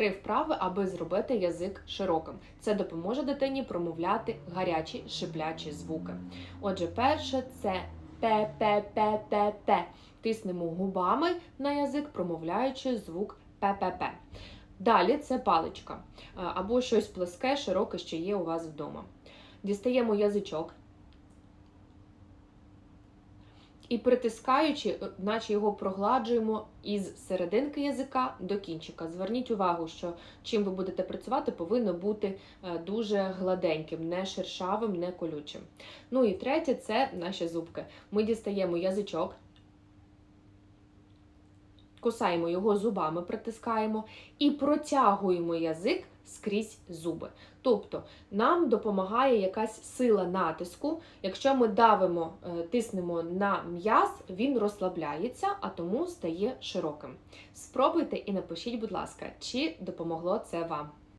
Три вправи, аби зробити язик широким. Це допоможе дитині промовляти гарячі шиплячі звуки. Отже, перше це пе-пе-пе-пе-пе. Тиснемо губами на язик, промовляючи звук пе-пе-пе. Далі це паличка або щось плоске, широке, що є у вас вдома. Дістаємо язичок. І притискаючи, е, наче його прогладжуємо із серединки язика до кінчика. Зверніть увагу, що чим ви будете працювати, повинно бути е, дуже гладеньким, не шершавим, не колючим. Ну і третє це наші зубки. Ми дістаємо язичок, кусаємо його зубами, притискаємо і протягуємо язик скрізь зуби. Тобто нам допомагає якась сила натиску. Якщо ми давимо, е, тиснемо на м'яз, він розслабляється, а тому стає широким. Спробуйте і напишіть, будь ласка, чи допомогло це вам.